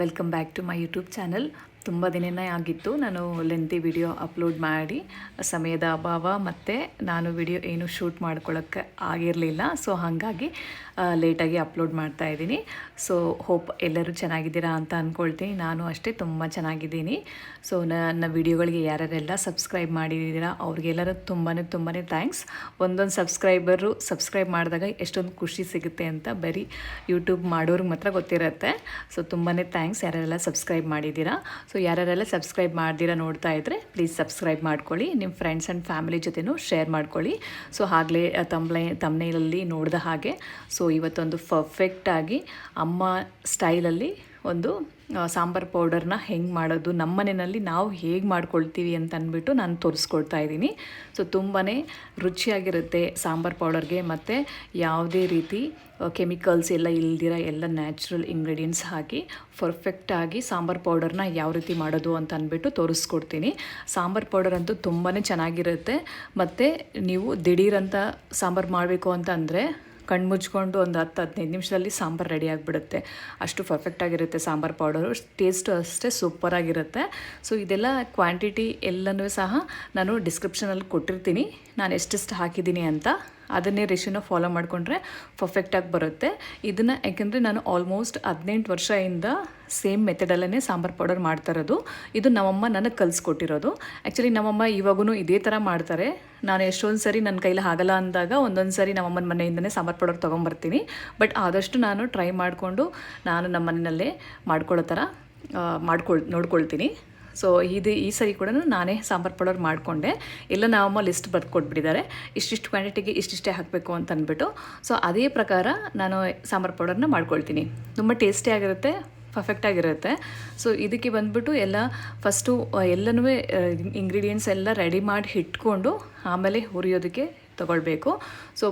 Welcome back to my YouTube channel ತುಂಬ ದಿನನೇ ಆಗಿತ್ತು. ನಾನು ಲೆಂತಿ ವಿಡಿಯೋ ಅಪ್ಲೋಡ್ ಮಾಡಿ, ಸಮಯದ ಅಭಾವ ಮತ್ತು ನಾನು ವಿಡಿಯೋ ಏನು ಶೂಟ್ ಮಾಡ್ಕೊಳ್ಳೋಕ್ಕೆ ಆಗಿರಲಿಲ್ಲ. ಸೊ ಹಾಗಾಗಿ ಲೇಟಾಗಿ ಅಪ್ಲೋಡ್ ಮಾಡ್ತಾ ಇದ್ದೀನಿ. ಸೊ ಹೋಪ್ ಎಲ್ಲರೂ ಚೆನ್ನಾಗಿದ್ದೀರಾ ಅಂತ ಅಂದ್ಕೊಳ್ತೀನಿ ನಾನು ಅಷ್ಟೇ ತುಂಬ ಚೆನ್ನಾಗಿದ್ದೀನಿ. ಸೊ ನನ್ನ ವಿಡಿಯೋಗಳಿಗೆ ಯಾರ್ಯಾರೆಲ್ಲ ಸಬ್ಸ್ಕ್ರೈಬ್ ಮಾಡಿದ್ದೀರಾ, ಅವ್ರಿಗೆಲ್ಲರೂ ತುಂಬಾ ತುಂಬಾ ಥ್ಯಾಂಕ್ಸ್ ಒಂದೊಂದು ಸಬ್ಸ್ಕ್ರೈಬರು ಸಬ್ಸ್ಕ್ರೈಬ್ ಮಾಡಿದಾಗ ಎಷ್ಟೊಂದು ಖುಷಿ ಸಿಗುತ್ತೆ ಅಂತ ಬರೀ ಯೂಟ್ಯೂಬ್ ಮಾಡೋರಿಗೆ ಮಾತ್ರ ಗೊತ್ತಿರುತ್ತೆ. ಸೊ ತುಂಬಾ ಥ್ಯಾಂಕ್ಸ್ ಯಾರ್ಯಾರೆಲ್ಲ ಸಬ್ಸ್ಕ್ರೈಬ್ ಮಾಡಿದ್ದೀರಾ. ಸೊ ಯಾರ್ಯಾರೆಲ್ಲ ಸಬ್ಸ್ಕ್ರೈಬ್ ಮಾಡ್ದಿರಾ ನೋಡ್ತಾ ಇದ್ದರೆ ಪ್ಲೀಸ್ ಸಬ್ಸ್ಕ್ರೈಬ್ ಮಾಡ್ಕೊಳ್ಳಿ. ನಿಮ್ಮ ಫ್ರೆಂಡ್ಸ್ ಆ್ಯಂಡ್ ಫ್ಯಾಮಿಲಿ ಜೊತೆನೂ ಶೇರ್ ಮಾಡ್ಕೊಳ್ಳಿ. ಸೊ ಆಗಲೇ ತಮ್ಲೈ ತಮ್ನೇಲಲ್ಲಿ ನೋಡಿದ ಹಾಗೆ. ಸೊ ಇವತ್ತೊಂದು ಪರ್ಫೆಕ್ಟಾಗಿ ಅಮ್ಮ ಸ್ಟೈಲಲ್ಲಿ ಒಂದು ಸಾಂಬಾರ್ ಪೌಡರ್ನ ಹೆಂಗೆ ಮಾಡೋದು, ನಮ್ಮ ಮನೆಯಲ್ಲಿ ನಾವು ಹೇಗೆ ಮಾಡ್ಕೊಳ್ತೀವಿ ಅಂತ ಅಂದ್ಬಿಟ್ಟು ನಾನು ತೋರಿಸ್ಕೊಳ್ತಾ ಇದ್ದೀನಿ. ಸೊ ತುಂಬಾ ರುಚಿಯಾಗಿರುತ್ತೆ ಸಾಂಬಾರ್ ಪೌಡರ್ಗೆ ಮತ್ತು ಯಾವುದೇ ರೀತಿ ಕೆಮಿಕಲ್ಸ್ ಎಲ್ಲ ಇಲ್ದಿರ ಎಲ್ಲ ನ್ಯಾಚುರಲ್ ಇಂಗ್ರೀಡಿಯೆಂಟ್ಸ್ ಹಾಕಿ ಪರ್ಫೆಕ್ಟಾಗಿ ಸಾಂಬಾರ್ ಪೌಡರ್ನ ಯಾವ ರೀತಿ ಮಾಡೋದು ಅಂತ ಅಂದ್ಬಿಟ್ಟು ತೋರಿಸ್ಕೊಡ್ತೀನಿ. ಸಾಂಬಾರ್ ಪೌಡರ್ ಅಂತೂ ತುಂಬಾ ಚೆನ್ನಾಗಿರುತ್ತೆ. ಮತ್ತು ನೀವು ದಿಢೀರಂತ ಸಾಂಬಾರು ಮಾಡಬೇಕು ಅಂತ ಅಂದರೆ ಕಣ್ಣು ಮುಚ್ಕೊಂಡು ಒಂದು ಹತ್ತು ಹದಿನೈದು ನಿಮಿಷದಲ್ಲಿ ಸಾಂಬಾರು ರೆಡಿ ಆಗಿಬಿಡುತ್ತೆ. ಅಷ್ಟು ಪರ್ಫೆಕ್ಟಾಗಿರುತ್ತೆ ಸಾಂಬಾರು ಪೌಡರು ಟೇಸ್ಟು ಅಷ್ಟೇ ಸೂಪರಾಗಿರುತ್ತೆ ಸೊ ಇದೆಲ್ಲ ಕ್ವಾಂಟಿಟಿ ಎಲ್ಲನೂ ಸಹ ನಾನು ಡಿಸ್ಕ್ರಿಪ್ಷನಲ್ಲಿ ಕೊಟ್ಟಿರ್ತೀನಿ. ನಾನು ಎಷ್ಟೆಷ್ಟು ಹಾಕಿದ್ದೀನಿ ಅಂತ. ಅದನ್ನೇ ರೆಷಿನ ಫಾಲೋ ಮಾಡಿಕೊಂಡ್ರೆ ಪರ್ಫೆಕ್ಟಾಗಿ ಬರುತ್ತೆ. ಇದನ್ನು ಯಾಕೆಂದರೆ ನಾನು ಆಲ್ಮೋಸ್ಟ್ ಹದಿನೆಂಟು ವರ್ಷದಿಂದ ಸೇಮ್ ಮೆಥಡಲ್ಲೇ ಸಾಂಬಾರು ಪೌಡರ್ ಮಾಡ್ತಾ ಇರೋದು. ಇದು ನಮ್ಮಮ್ಮ ನನಗೆ ಕಲಿಸ್ಕೊಟ್ಟಿರೋದು ಆ್ಯಕ್ಚುಲಿ ನಮ್ಮಮ್ಮ ಇವಾಗೂ ಇದೇ ಥರ ಮಾಡ್ತಾರೆ. ನಾನು ಎಷ್ಟೊಂದು ಸರಿ ನನ್ನ ಕೈಲಿ ಆಗಲ್ಲ ಅಂದಾಗ ಒಂದೊಂದು ಸರಿ ನಮ್ಮಮ್ಮನ ಮನೆಯಿಂದನೇ ಸಾಂಬಾರು ಪೌಡರ್ ತೊಗೊಂಬರ್ತೀನಿ. ಬಟ್ ಆದಷ್ಟು ನಾನು ಟ್ರೈ ಮಾಡಿಕೊಂಡು ನಾನು ನಮ್ಮ ಮನೆಯಲ್ಲೇ ಮಾಡ್ಕೊಳ್ಳೋ ಥರ ಮಾಡ್ಕೊಳ್, ನೋಡ್ಕೊಳ್ತೀನಿ. ಸೊ ಇದು ಈ ಸರಿ ಕೂಡ ನಾನೇ ಸಾಂಬಾರು ಪೌಡರ್ ಮಾಡಿಕೊಂಡೆ. ಎಲ್ಲ ನಾವಮ್ಮ ಲಿಸ್ಟ್ ಬರ್ದು ಕೊಟ್ಬಿಟ್ಟಿದ್ದಾರೆ. ಇಷ್ಟಿಷ್ಟು ಕ್ವಾಂಟಿಟಿಗೆ ಇಷ್ಟಿಷ್ಟೇ ಹಾಕಬೇಕು ಅಂತ ಅಂದ್ಬಿಟ್ಟು ಸೊ ಅದೇ ಪ್ರಕಾರ ನಾನು ಸಾಂಬಾರು ಪೌಡರ್ನ ಮಾಡ್ಕೊಳ್ತೀನಿ. ತುಂಬ ಟೇಸ್ಟಿಯಾಗಿರುತ್ತೆ ಪರ್ಫೆಕ್ಟಾಗಿರುತ್ತೆ ಸೊ ಇದಕ್ಕೆ ಬಂದ್ಬಿಟ್ಟು ಎಲ್ಲ ಫಸ್ಟು ಎಲ್ಲನೂ ಇಂಗ್ರೀಡಿಯೆಂಟ್ಸ್ ಎಲ್ಲ ರೆಡಿ ಮಾಡಿ ಇಟ್ಕೊಂಡು ಆಮೇಲೆ ಹುರಿಯೋದಕ್ಕೆ ತಗೊಳ್ಬೇಕು. ಸೊ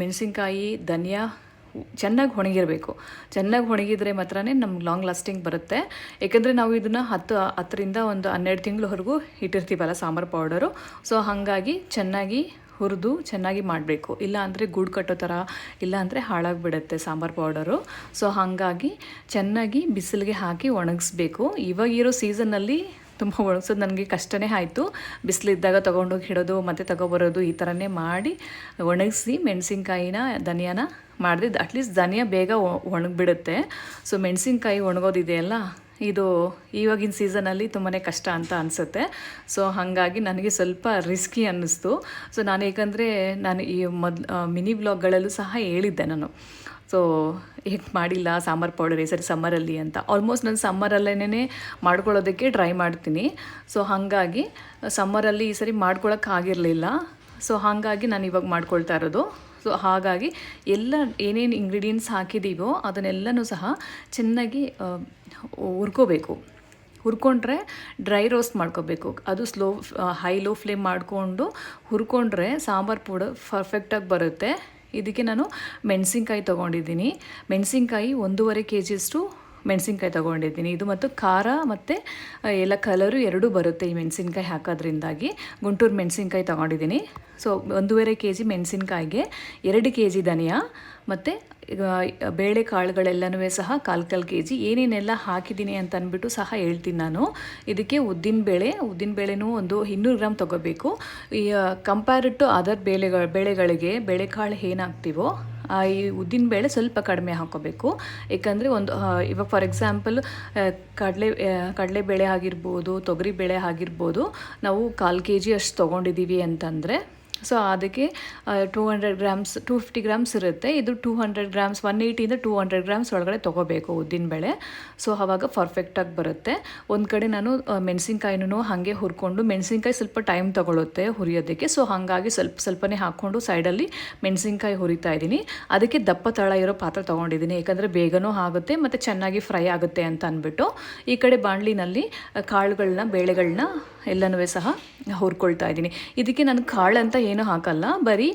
ಮೆಣಸಿನ್ಕಾಯಿ, ಧನಿಯಾ ಚೆನ್ನಾಗಿ ಒಣಗಿರಬೇಕು. ಚೆನ್ನಾಗಿ ಒಣಗಿದ್ರೆ ಮಾತ್ರನೇ ನಮ್ಗೆ ಲಾಂಗ್ ಲಾಸ್ಟಿಂಗ್ ಬರುತ್ತೆ. ಏಕೆಂದರೆ ನಾವು ಇದನ್ನು ಹತ್ತು, ಹತ್ತರಿಂದ ಒಂದು ಹನ್ನೆರಡು ತಿಂಗಳವರೆಗೂ ಇಟ್ಟಿರ್ತೀವಲ್ಲ ಸಾಂಬಾರು ಪೌಡರು. ಸೊ ಹಾಗಾಗಿ ಚೆನ್ನಾಗಿ ಹುರಿದು ಚೆನ್ನಾಗಿ ಮಾಡಬೇಕು. ಇಲ್ಲ ಅಂದರೆ ಗೂಡು ಕಟ್ಟೋ ಥರ ಇಲ್ಲ ಅಂದರೆ ಹಾಳಾಗಿಬಿಡುತ್ತೆ ಸಾಂಬಾರು ಪೌಡರು. ಸೊ ಹಾಗಾಗಿ ಚೆನ್ನಾಗಿ ಬಿಸಿಲಿಗೆ ಹಾಕಿ ಒಣಗಿಸ್ಬೇಕು. ಇವಾಗಿರೋ ಸೀಸನ್ನಲ್ಲಿ ತುಂಬ ಒಣಗ್ಸೋದು ನನಗೆ ಕಷ್ಟನೇ ಆಯಿತು. ಬಿಸಿಲಿದ್ದಾಗ ತೊಗೊಂಡೋಗಿ ಇಡೋದು ಮತ್ತು ತಗೊಬರೋದು ಈ ಥರನೇ ಮಾಡಿ ಒಣಗಿಸಿ ಮೆಣಸಿನ್ಕಾಯಿನ, ಧನಿಯಾನ ಮಾಡಿದೆ. ಅಟ್ಲೀಸ್ಟ್ ಧನಿಯ ಬೇಗ ಒಣಗಿಬಿಡುತ್ತೆ. ಸೊ ಮೆಣಸಿನ್ಕಾಯಿ ಒಣಗೋದಿದೆಯಲ್ಲ? ಇದು ಇವಾಗಿನ ಸೀಸನಲ್ಲಿ ತುಂಬಾ ಕಷ್ಟ ಅಂತ ಅನಿಸುತ್ತೆ. ಸೊ ಹಾಗಾಗಿ ನನಗೆ ಸ್ವಲ್ಪ ರಿಸ್ಕಿ ಅನ್ನಿಸ್ತು. ಸೊ ನಾನು ಏಕೆಂದರೆ ನಾನು ಈ ಮೊದ್ ಮಿನಿ ಬ್ಲಾಗ್ಗಳಲ್ಲೂ ಸಹ ಹೇಳಿದ್ದೆ ನಾನು. ಸೊ ಹೇಗೆ ಮಾಡಿಲ್ಲ, ಸಾಂಬಾರು ಪೌಡರ್ ಈ ಸರಿ ಸಮ್ಮರಲ್ಲಿ ಅಂತ. ಆಲ್ಮೋಸ್ಟ್ ನಾನು ಸಮ್ಮರಲ್ಲೇನೇ ಮಾಡ್ಕೊಳ್ಳೋದಕ್ಕೆ ಟ್ರೈ ಮಾಡ್ತೀನಿ. ಸೊ ಹಾಗಾಗಿ ಸಮ್ಮರಲ್ಲಿ ಈ ಸರಿ ಮಾಡ್ಕೊಳ್ಳೋಕ್ಕಾಗಿರಲಿಲ್ಲ ಸೊ ಹಾಗಾಗಿ ನಾನು ಇವಾಗ ಮಾಡ್ಕೊಳ್ತಾ ಇರೋದು. ಸೊ ಹಾಗಾಗಿ ಎಲ್ಲ ಏನೇನು ಇಂಗ್ರೀಡಿಯೆಂಟ್ಸ್ ಹಾಕಿದ್ದೀವೋ ಅದನ್ನೆಲ್ಲನೂ ಸಹ ಚೆನ್ನಾಗಿ ಹುರ್ಕೋಬೇಕು. ಹುರ್ಕೊಂಡ್ರೆ ಡ್ರೈ ರೋಸ್ಟ್ ಮಾಡ್ಕೋಬೇಕು. ಅದು ಸ್ಲೋ ಹೈ ಲೋ ಫ್ಲೇಮ್ ಮಾಡಿಕೊಂಡು ಹುರ್ಕೊಂಡ್ರೆ ಸಾಂಬಾರು ಪೌಡರ್ ಪರ್ಫೆಕ್ಟಾಗಿ ಬರುತ್ತೆ. ಇದಕ್ಕೆ ನಾನು ಮೆಣಸಿನ್ಕಾಯಿ ತೊಗೊಂಡಿದ್ದೀನಿ. ಮೆಣಸಿನ್ಕಾಯಿ ಒಂದೂವರೆ ಕೆ ಜಿಯಷ್ಟು ಮೆಣಸಿನ್ಕಾಯಿ ತೊಗೊಂಡಿದ್ದೀನಿ. ಇದು ಮತ್ತು ಖಾರ ಮತ್ತು ಎಲ್ಲ ಕಲರು ಎರಡೂ ಬರುತ್ತೆ ಈ ಮೆಣಸಿನ್ಕಾಯಿ ಹಾಕೋದ್ರಿಂದಾಗಿ. ಗುಂಟೂರು ಮೆಣಸಿನ್ಕಾಯಿ ತೊಗೊಂಡಿದ್ದೀನಿ. ಸೊ ಒಂದೂವರೆ ಕೆ ಜಿ ಮೆಣಸಿನ್ಕಾಯಿಗೆ ಎರಡು ಕೆ ಜಿ ಧನಿಯಾ ಮತ್ತು ಬೇಳೆ ಕಾಳುಗಳೆಲ್ಲನೂ ಸಹ ಕಾಲು ಕಾಲು ಕೆ ಜಿ ಏನೇನೆಲ್ಲ ಹಾಕಿದ್ದೀನಿ ಅಂತ ಅಂದ್ಬಿಟ್ಟು ಸಹ ಹೇಳ್ತೀನಿ ನಾನು. ಇದಕ್ಕೆ ಉದ್ದಿನ ಬೇಳೆ, ಉದ್ದಿನ ಬೇಳೆನೂ ಒಂದು ಇನ್ನೂರು ಗ್ರಾಮ್ ತೊಗೋಬೇಕು. ಈ ಕಂಪೇರ್ಡ್ ಟು ಅದರ್ ಬೇಳೆಗಳ, ಬೇಳೆಗಳಿಗೆ ಬೇಳೆಕಾಳು ಆ ಈ ಉದ್ದಿನ ಬೇಳೆ ಸ್ವಲ್ಪ ಕಡಿಮೆ ಹಾಕೋಬೇಕು. ಏಕೆಂದರೆ ಒಂದು ಇವಾಗ ಫಾರ್ ಎಕ್ಸಾಂಪಲ್ ಕಡಲೆ ಕಡಲೆ ಬೇಳೆ ಆಗಿರ್ಬೋದು, ತೊಗರಿ ಬೇಳೆ ಆಗಿರ್ಬೋದು, ನಾವು ಕಾಲು ಕೆ ಜಿ ಅಷ್ಟು ತೊಗೊಂಡಿದ್ದೀವಿ ಅಂತಂದರೆ ಸೊ ಅದಕ್ಕೆ two hundred grams two fifty grams ಇರುತ್ತೆ. ಇದು ಟೂ ಹಂಡ್ರೆಡ್ ಗ್ರಾಮ್ಸ್ ಒನ್ ಏಯ್ಟಿಯಿಂದ ಟೂ ಹಂಡ್ರೆಡ್ ಗ್ರಾಮ್ಸ್ ಒಳಗಡೆ ತೊಗೋಬೇಕು ಉದ್ದಿನಬೇಳೆ ಸೊ ಆವಾಗ ಪರ್ಫೆಕ್ಟಾಗಿ ಬರುತ್ತೆ. ಒಂದು ಕಡೆ ನಾನು ಮೆಣಸಿನ್ಕಾಯಿನೂ ಹಾಗೆ ಹುರ್ಕೊಂಡು, ಮೆಣಸಿನ್ಕಾಯಿ ಸ್ವಲ್ಪ ಟೈಮ್ ತೊಗೊಳುತ್ತೆ ಹುರಿಯೋದಕ್ಕೆ. ಸೊ ಹಾಗಾಗಿ ಸ್ವಲ್ಪ, ಸ್ವಲ್ಪನೇ ಹಾಕ್ಕೊಂಡು ಸೈಡಲ್ಲಿ ಮೆಣಸಿನ್ಕಾಯಿ ಹುರಿತಾ ಇದ್ದೀನಿ. ಅದಕ್ಕೆ ದಪ್ಪ ತಳ ಇರೋ ಪಾತ್ರೆ ತೊಗೊಂಡಿದ್ದೀನಿ. ಯಾಕಂದರೆ ಬೇಗನೂ ಆಗುತ್ತೆ ಮತ್ತು ಚೆನ್ನಾಗಿ ಫ್ರೈ ಆಗುತ್ತೆ ಅಂತ ಅಂದ್ಬಿಟ್ಟು. ಈ ಕಡೆ ಬಾಣಲಿನಲ್ಲಿ ಕಾಳುಗಳನ್ನ ಬೇಳೆಗಳನ್ನ ಎಲ್ಲನೂ ಸಹ ಹುರ್ಕೊಳ್ತಾ ಇದ್ದೀನಿ. ಇದಕ್ಕೆ ನಾನು ಕಾಳು ಅಂತ ಏನೂ ಹಾಕಲ್ಲ, ಬರೀ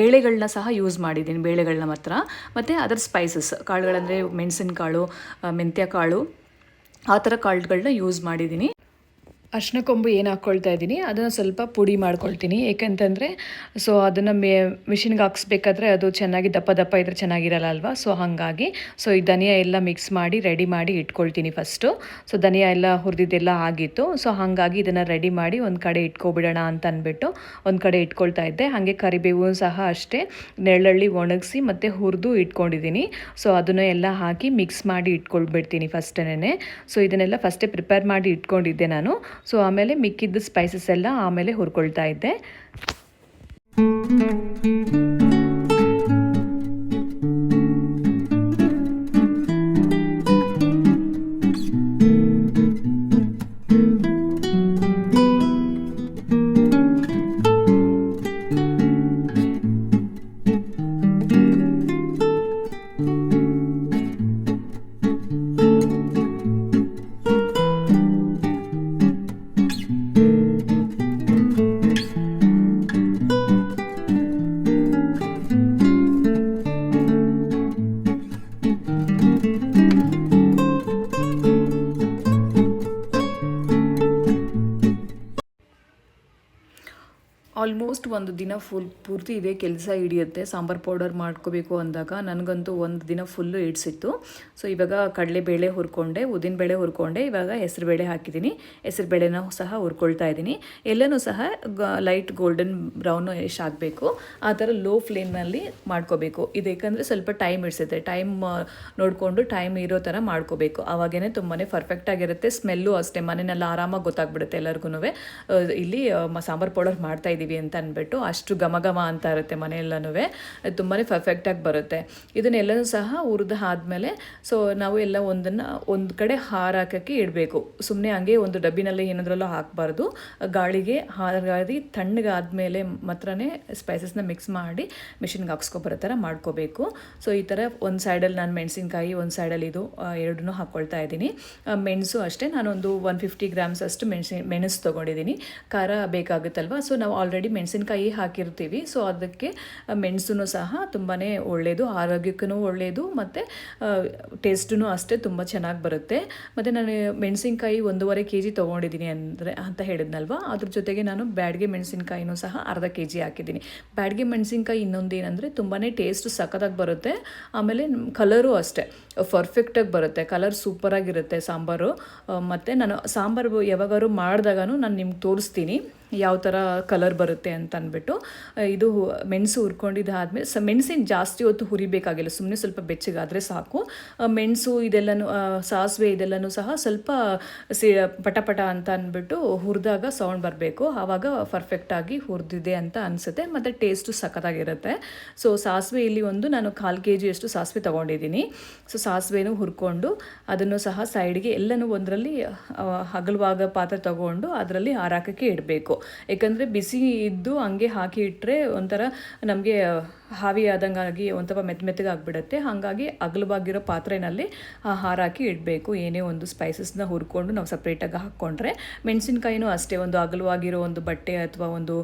ಬೇಳೆಗಳನ್ನ ಸಹ ಯೂಸ್ ಮಾಡಿದ್ದೀನಿ ಬೇಳೆಗಳನ್ನ ಮಾತ್ರ. ಮತ್ತು ಅದರ ಸ್ಪೈಸಸ್ ಕಾಳುಗಳಂದರೆ ಮೆಣಸಿನಕಾಳು ಮೆಂತ್ಯ ಕಾಳು ಆ ಥರ ಕಾಳುಗಳನ್ನ ಯೂಸ್ ಮಾಡಿದ್ದೀನಿ. ಅರ್ಶಿನ ಕೊಂಬು ಏನು ಹಾಕ್ಕೊಳ್ತಾ ಇದ್ದೀನಿ, ಅದನ್ನು ಸ್ವಲ್ಪ ಪುಡಿ ಮಾಡ್ಕೊಳ್ತೀನಿ. ಏಕೆಂತಂದರೆ ಸೊ ಅದನ್ನು ಮೇ, ಮಿಷಿನ್ಗೆ ಹಾಕ್ಸ್ಬೇಕಾದ್ರೆ ಅದು ಚೆನ್ನಾಗಿ ದಪ್ಪ ದಪ್ಪ ಇದ್ರೆ ಚೆನ್ನಾಗಿರಲ್ಲ ಅಲ್ವಾ? ಸೊ ಹಾಗಾಗಿ ಸೊ ಈ ಧನಿಯಾ ಎಲ್ಲ ಮಿಕ್ಸ್ ಮಾಡಿ ರೆಡಿ ಮಾಡಿ ಇಟ್ಕೊಳ್ತೀನಿ ಫಸ್ಟು ಸೊ ಧನಿಯಾ ಎಲ್ಲ ಹುರಿದಿದ್ದೆಲ್ಲ ಆಗಿತ್ತು. ಸೊ ಹಾಗಾಗಿ ಇದನ್ನು ರೆಡಿ ಮಾಡಿ ಒಂದು ಕಡೆ ಇಟ್ಕೊಬಿಡೋಣ ಅಂತ ಅಂದ್ಬಿಟ್ಟು ಒಂದು ಕಡೆ ಇಟ್ಕೊಳ್ತಾ ಇದ್ದೆ. ಹಾಗೆ ಕರಿಬೇವು ಸಹ ಅಷ್ಟೇ. ನೆರಳಳ್ಳಿ ಒಣಗಿಸಿ ಮತ್ತು ಹುರಿದು ಇಟ್ಕೊಂಡಿದ್ದೀನಿ. ಸೊ ಅದನ್ನು ಎಲ್ಲ ಹಾಕಿ ಮಿಕ್ಸ್ ಮಾಡಿ ಇಟ್ಕೊಳ್ಬಿಡ್ತೀನಿ ಫಸ್ಟೇ ಸೊ ಇದನ್ನೆಲ್ಲ ಫಸ್ಟೇ ಪ್ರಿಪೇರ್ ಮಾಡಿ ಇಟ್ಕೊಂಡಿದ್ದೆ ನಾನು. ಸೊ ಆಮೇಲೆ ಮಿಕ್ಕಿದ್ದ ಸ್ಪೈಸಸ್ ಎಲ್ಲ ಆಮೇಲೆ ಹುರ್ಕೊಳ್ತಾ ಇದ್ದೆ. ಆಲ್ಮೋಸ್ಟ್ ಒಂದು ದಿನ ಫುಲ್ ಪೂರ್ತಿ ಇದೇ ಕೆಲಸ ಹಿಡಿಯುತ್ತೆ. ಸಾಂಬಾರು ಪೌಡರ್ ಮಾಡ್ಕೋಬೇಕು ಅಂದಾಗ ನನಗಂತೂ ಒಂದು ದಿನ ಫುಲ್ಲು ಇಡ್ಸಿತ್ತು ಸೊ ಇವಾಗ ಕಡಲೆಬೇಳೆ ಹುರ್ಕೊಂಡೆ, ಉದ್ದಿನ ಬೇಳೆ ಹುರ್ಕೊಂಡೆ, ಇವಾಗ ಹೆಸರುಬೇಳೆ ಹಾಕಿದ್ದೀನಿ. ಹೆಸರುಬೇಳೆನ ಸಹ ಹುರ್ಕೊಳ್ತಾ ಇದ್ದೀನಿ. ಎಲ್ಲನೂ ಸಹ ಲೈಟ್ ಗೋಲ್ಡನ್ ಬ್ರೌನ್ ಎಷ್ಟು ಆಗಬೇಕು. ಆ ಥರ ಲೋ ಫ್ಲೇಮ್ನಲ್ಲಿ ಮಾಡ್ಕೋಬೇಕು. ಇದು ಯಾಕಂದರೆ ಸ್ವಲ್ಪ ಟೈಮ್ ಇಡಿಸುತ್ತೆ ಟೈಮ್ ನೋಡಿಕೊಂಡು ಟೈಮ್ ಇರೋ ಥರ ಮಾಡ್ಕೋಬೇಕು. ಆವಾಗೇ ತುಂಬಾ ಪರ್ಫೆಕ್ಟಾಗಿರುತ್ತೆ ಸ್ಮೆಲ್ಲು ಅಷ್ಟೇ. ಮನೆಯಲ್ಲಿ ಆರಾಮಾಗಿ ಗೊತ್ತಾಗ್ಬಿಡುತ್ತೆ ಎಲ್ಲರಿಗೂ ಇಲ್ಲಿ ಸಾಂಬಾರು ಪೌಡರ್ ಮಾಡ್ತಾ ಇದ್ದೀವಿ ಅಂತ ಅಂದ್ಬಿಟ್ಟು ಅಷ್ಟು ಘಮ ಘಮ ಅಂತ ಇರುತ್ತೆ ಮನೆಯೆಲ್ಲನೂ ತುಂಬಾ ಪರ್ಫೆಕ್ಟಾಗಿ ಬರುತ್ತೆ. ಇದನ್ನೆಲ್ಲನೂ ಸಹ ಹುರಿದು ಆದಮೇಲೆ ಸೊ ನಾವು ಎಲ್ಲ ಒಂದನ್ನು, ಒಂದು ಕಡೆ ಹಾರಾಕೋಕ್ಕೆ ಇಡಬೇಕು. ಸುಮ್ಮನೆ ಹಂಗೆ ಒಂದು ಡಬ್ಬಿನಲ್ಲಿ ಏನಾದ್ರಲ್ಲೂ ಹಾಕಬಾರ್ದು. ಗಾಳಿಗೆ ಹಾರಾಗಿ ತಣ್ಣಗಾದ್ಮೇಲೆ ಮಾತ್ರನೇ ಸ್ಪೈಸಸ್ನ ಮಿಕ್ಸ್ ಮಾಡಿ ಮಿಷಿನ್ಗೆ ಹಾಕ್ಸ್ಕೊಬರೋ ಥರ ಮಾಡ್ಕೋಬೇಕು. ಸೊ ಈ ಥರ ಒಂದು ಸೈಡಲ್ಲಿ ನಾನು ಮೆಣಸಿನ್ಕಾಯಿ, ಒಂದು ಸೈಡಲ್ಲಿ ಇದು ಎರಡನ್ನೂ ಹಾಕ್ಕೊಳ್ತಾ ಇದ್ದೀನಿ. ಮೆಣಸು ಅಷ್ಟೇ. ನಾನೊಂದು ಒನ್ ಫಿಫ್ಟಿ ಗ್ರಾಮ್ಸ್ ಅಷ್ಟು ಮೆಣಸಿನ ಮೆಣಸು ತೊಗೊಂಡಿದ್ದೀನಿ. ಖಾರ ಬೇಕಾಗುತ್ತಲ್ವ? ಸೊ ನಾವು ಆಲ್ರೆಡಿ ಮೆಣಸಿನ್ಕಾಯಿ ಹಾಕಿರ್ತೀವಿ. ಸೊ ಅದಕ್ಕೆ ಮೆಣಸೂ ಸಹ ತುಂಬಾ ಒಳ್ಳೆಯದು ಆರೋಗ್ಯಕ್ಕೂ ಒಳ್ಳೆಯದು ಮತ್ತು ಟೇಸ್ಟೂ ಅಷ್ಟೇ ತುಂಬ ಚೆನ್ನಾಗಿ ಬರುತ್ತೆ. ಮತ್ತು ನಾನು ಮೆಣಸಿನ್ಕಾಯಿ ಒಂದೂವರೆ ಕೆ ಜಿ ತೊಗೊಂಡಿದ್ದೀನಿ ಅಂದರೆ, ಅಂತ ಹೇಳಿದ್ನಲ್ವ? ಅದ್ರ ಜೊತೆಗೆ ನಾನು ಬ್ಯಾಡ್ಗೆ ಮೆಣಸಿನ್ಕಾಯಿನೂ ಸಹ ಅರ್ಧ ಕೆ ಜಿ ಹಾಕಿದ್ದೀನಿ. ಬ್ಯಾಡ್ಗೆ ಮೆಣಸಿನ್ಕಾಯಿ ಇನ್ನೊಂದು ಏನಂದರೆ ತುಂಬಾ ಟೇಸ್ಟ್ ಸಖತ್ತಾಗಿ ಬರುತ್ತೆ. ಆಮೇಲೆ ಕಲರು ಅಷ್ಟೇ ಪರ್ಫೆಕ್ಟಾಗಿ ಬರುತ್ತೆ. ಕಲರ್ ಸೂಪರಾಗಿರುತ್ತೆ ಸಾಂಬಾರು. ಮತ್ತು ನಾನು ಸಾಂಬಾರು ಯಾವಾಗಾದ್ರು ಮಾಡಿದಾಗೂ ನಾನು ನಿಮ್ಗೆ ತೋರಿಸ್ತೀನಿ. ಯಾವ ಥರ ಕಲರ್ ಬರುತ್ತೆ ಅಂತ ಅಂದ್ಬಿಟ್ಟು ಇದು ಮೆಣಸು ಹುರ್ಕೊಂಡಿದ್ದಾದ್ಮೇಲೆ ಸ, ಮೆಣಸಿನ ಜಾಸ್ತಿ ಹೊತ್ತು ಹುರಿಬೇಕಾಗಿಲ್ಲ ಸುಮ್ಮನೆ ಸ್ವಲ್ಪ ಬೆಚ್ಚಗಾದರೆ ಸಾಕು. ಮೆಣಸು ಇದೆಲ್ಲನೂ ಸಾಸಿವೆ ಇದೆಲ್ಲನೂ ಸಹ ಸ್ವಲ್ಪ ಸಿ ಪಟ ಅಂತ ಅಂದ್ಬಿಟ್ಟು ಹುರಿದಾಗ ಸೌಂಡ್ ಬರಬೇಕು. ಆವಾಗ ಪರ್ಫೆಕ್ಟಾಗಿ ಹುರಿದಿದೆ ಅಂತ ಅನಿಸುತ್ತೆ. ಮತ್ತು ಟೇಸ್ಟು ಸಖತ್ತಾಗಿರುತ್ತೆ. ಸೊ ಸಾಸಿವೆ ಇಲ್ಲಿ ಒಂದು ನಾನು ಕಾಲು ಕೆ ಜಿಯಷ್ಟು ಸಾಸಿವೆ ತೊಗೊಂಡಿದ್ದೀನಿ. ಸೊ ಸಾಸಿವೆನೂ ಹುರ್ಕೊಂಡು, ಅದನ್ನು ಸಹ ಸೈಡ್ಗೆ ಎಲ್ಲನೂ ಒಂದರಲ್ಲಿ ಹಗಲುವಾಗ ಪಾತ್ರೆ ತಗೊಂಡು, ಅದರಲ್ಲಿ ಹಾರಾಕಕ್ಕೆ ಇಡಬೇಕು. ಯಾಕಂದರೆ ಬಿಸಿ ಇದ್ದು ಹಂಗೆ ಹಾಕಿ ಇಟ್ಟರೆ ಒಂಥರ ನಮಗೆ ಹಾವಿ ಆದಂಗಾಗಿ ಒಂಥರ ಮೆತ್ತ ಮೆತ್ತಗೆ ಆಗಿಬಿಡುತ್ತೆ ಹಾಗಾಗಿ ಅಗಲವಾಗಿರೋ ಪಾತ್ರೆಯಲ್ಲಿ ಹಾರಾಕಿ ಇಡಬೇಕು. ಏನೇ ಒಂದು ಸ್ಪೈಸಸ್ನ ಹುರ್ಕೊಂಡು ನಾವು ಸಪ್ರೇಟಾಗಿ ಹಾಕ್ಕೊಂಡ್ರೆ ಮೆಣಸಿನ್ಕಾಯಿನೂ ಅಷ್ಟೇ ಒಂದು ಅಗಲವಾಗಿರೋ ಒಂದು ಬಟ್ಟೆ ಅಥವಾ ಒಂದು